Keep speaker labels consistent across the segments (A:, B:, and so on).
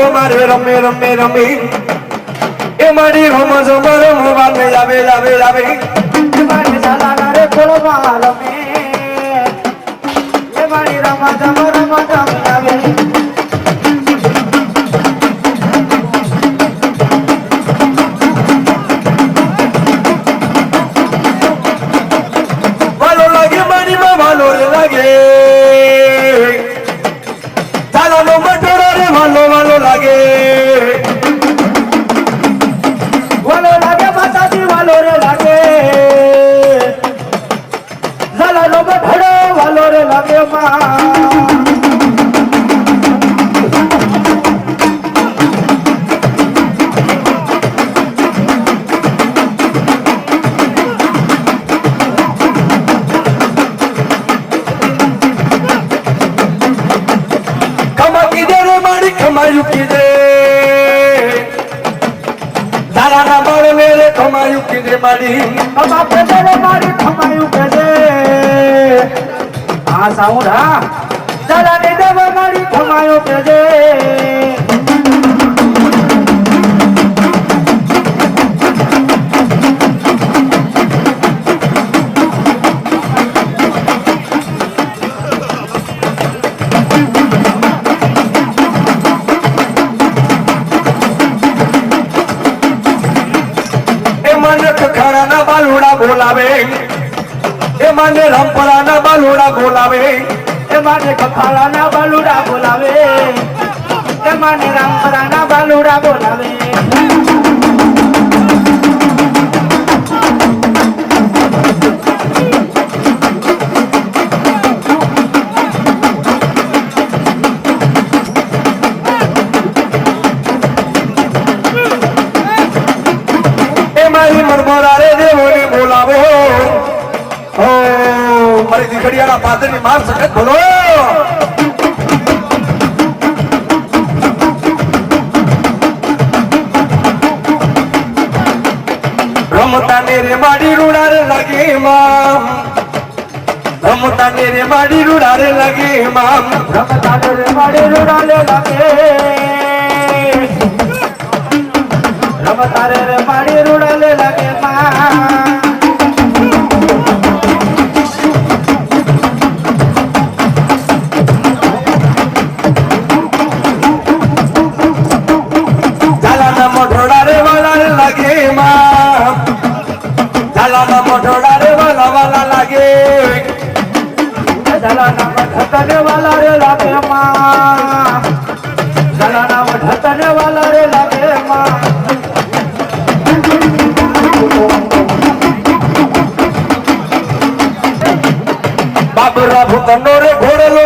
A: ફૂલો મારે રમે રમે રમે એ મારી રમો જમો રમવા ને આવે આવે આવે
B: મારી સાલાના રે ખોળમાં રમે એ મારી રમા જમ રમા જમ અમા પેદે રે મારી ખમાયું પેદે આ સાઉન્ડ હા. ઝાલાની દેવ મારી ખમાયું પેદે
A: બોલાવે. એ માને રામપરા ના બાલુડા બોલાવે.
B: એ માને કફાળાના બાલુડા બોલાવે. એ માને રામપરાના બાલુડા બોલાવે.
A: દીકરીયાના પાદરની માર સખત બોલો. રમતા ને રે માડી રૂડા રે લાગે માં રમતા ને રે માડી રૂડા લાગે મામ.
B: રમતાડે રે માડે રૂડાલે લાગે. રમતારે રે માડે રૂડાલે લાગે માં वाला
A: रे लागे मा. चला ना वढतने रे लागे मा.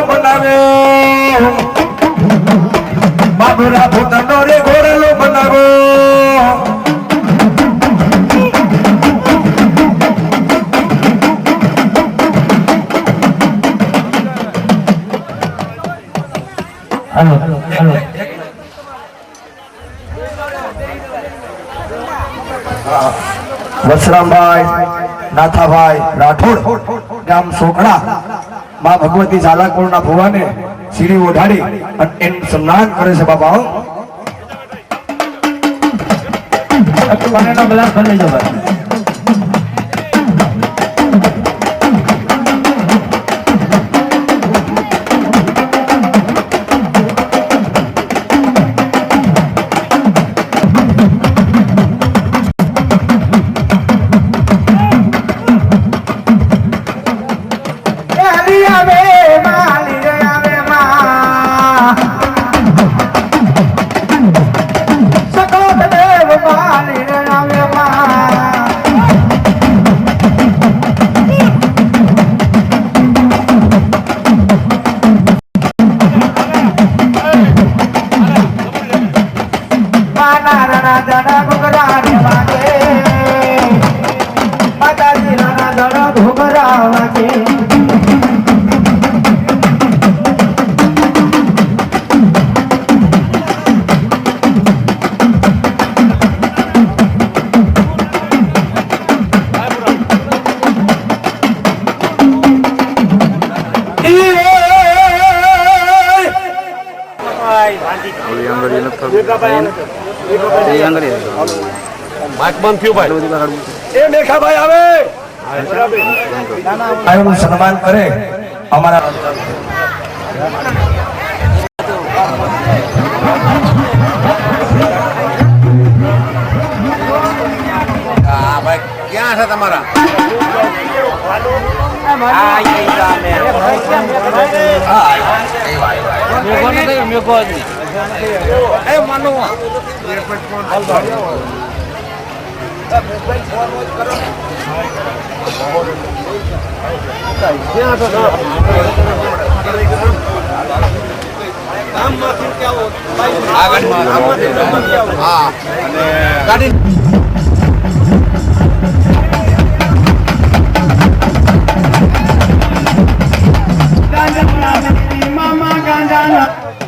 A: बनावे
B: बाबूरा भूतनो
A: વસરામભાઈ, નાથાભાઈ, રાઠોડ, ગામ સોકડા માં ભગવતી ઝાલાકોળના ભુવાને સીડી ઓઢાડી અને એનું સન્માન કરે છે બાબા હો.
B: આવે
A: આનું સન્માન કરે અમારા
C: હા ભાઈ ક્યાં છે તમારા? આ ગાડીમાં હા અને મામા
B: રે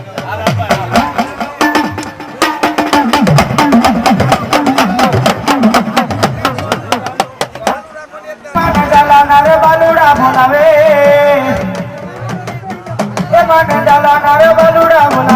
B: મને ડાલા રે બાલુડા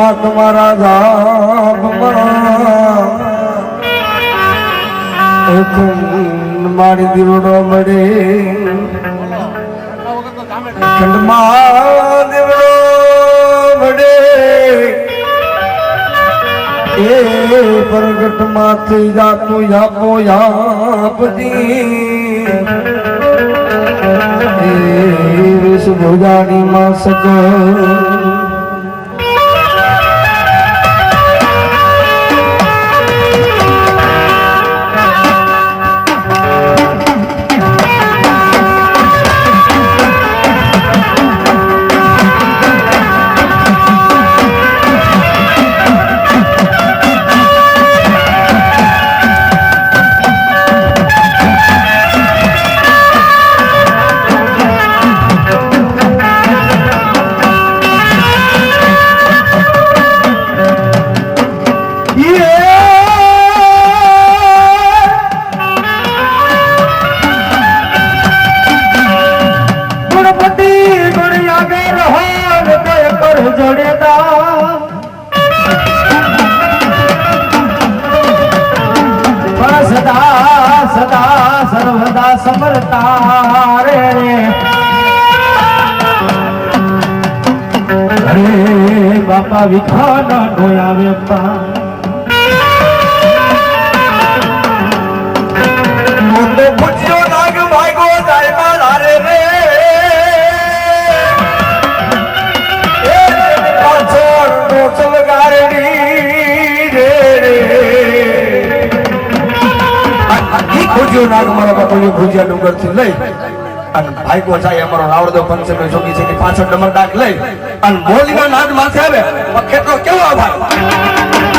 A: સતીમાં તમારા ધામમાં મારી દીવડો મળે. અખંડમાં દીવડો મળે. એ પ્રગટમાં થઈ જાતું યાપો યાપતી એ વિષ ભોજાની માં
B: ગણપતિ બાપા વિખાન ડોયાવે
A: પા પૂછ્યો નાગ ભાગો જાય મારે રે. ખોજ્યો નાગ મારા બાપુની ખોજ્યા ડુંગરથી લઈ અને ભાઈકો જાય અમારો રાવડો પંચમ જોગી છે પાછળ ડમર ડાક લઈ. અને બોલીના નાદ માથે આવે. કેટલો કેવો ભાઈ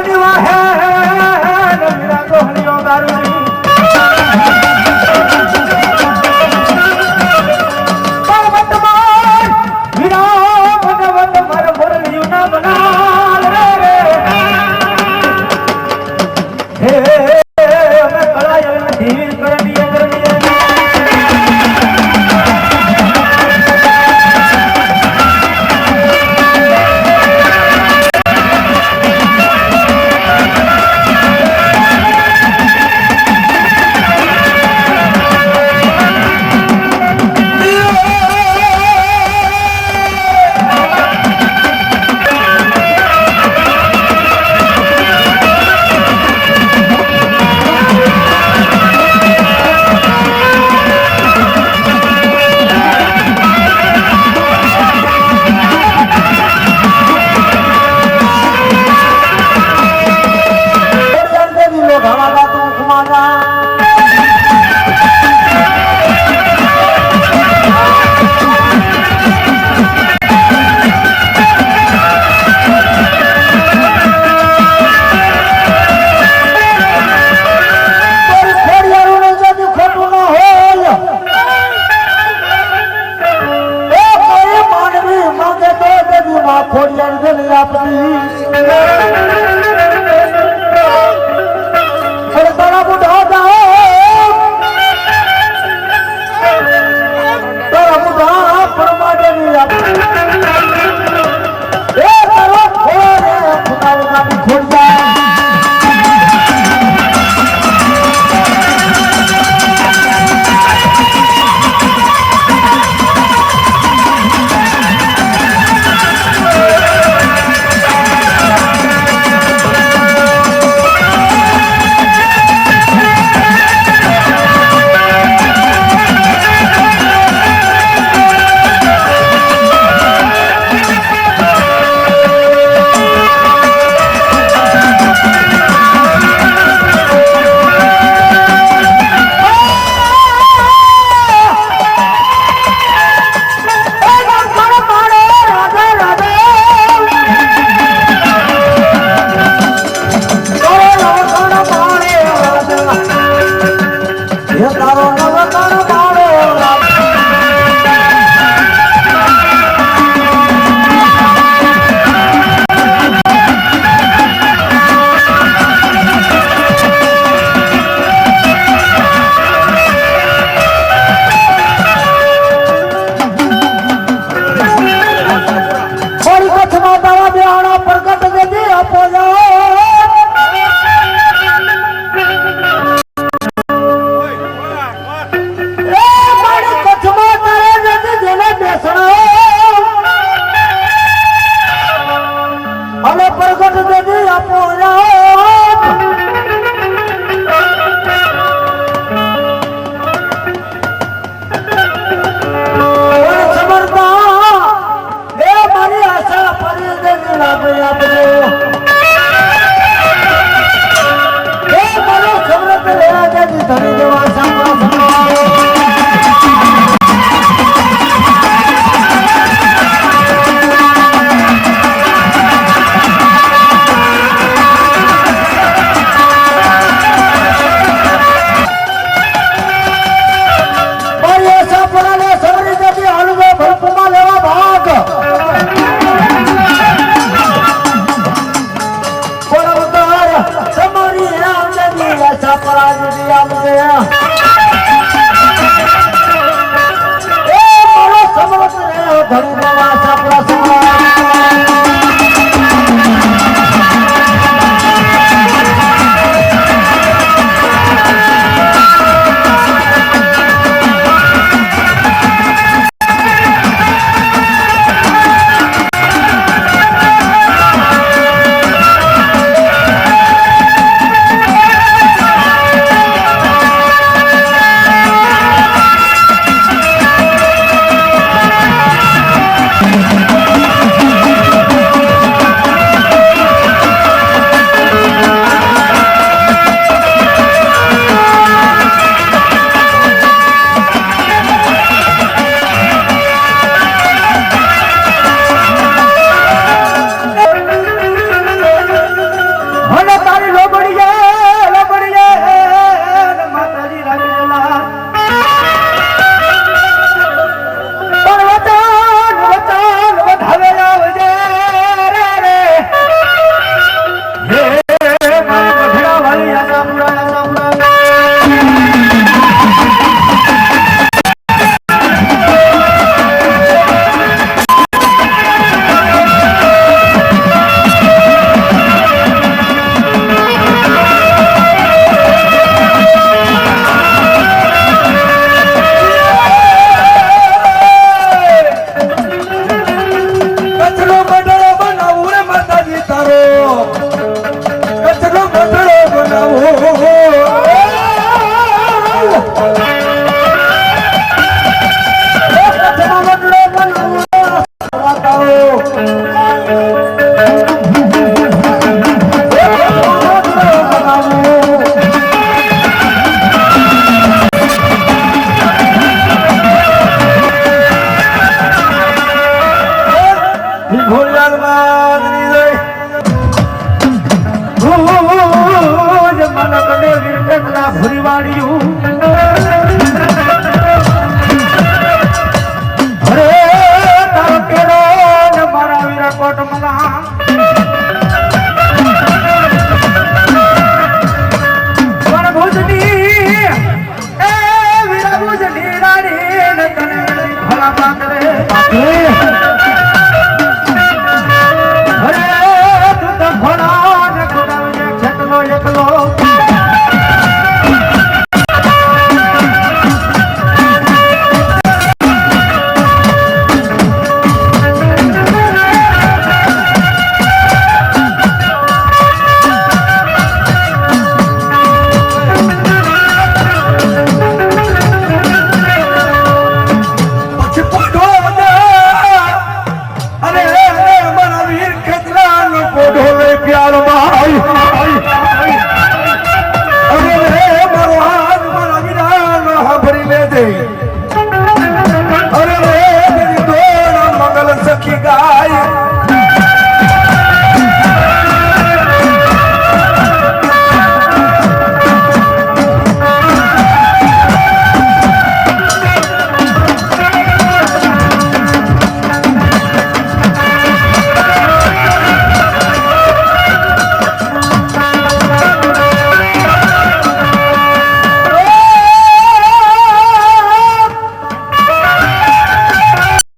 B: હણિયાની વાહે રમીરા ગોહણીઓ દારૂની